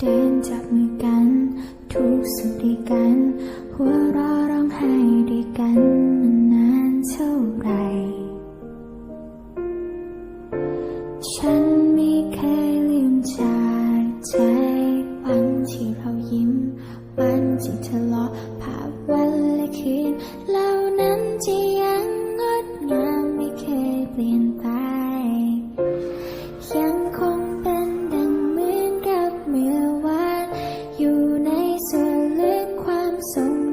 เดินจับมือกัน ทุกสุขด้วยกัน หัวเราะร้องไห้ด้วยกันนานเท่าไหร่ ฉันไม่เคยลืมจากใจวันที่เรายิ้ม วันที่ทะเลาะภาพ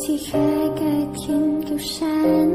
ๆที่เคยเ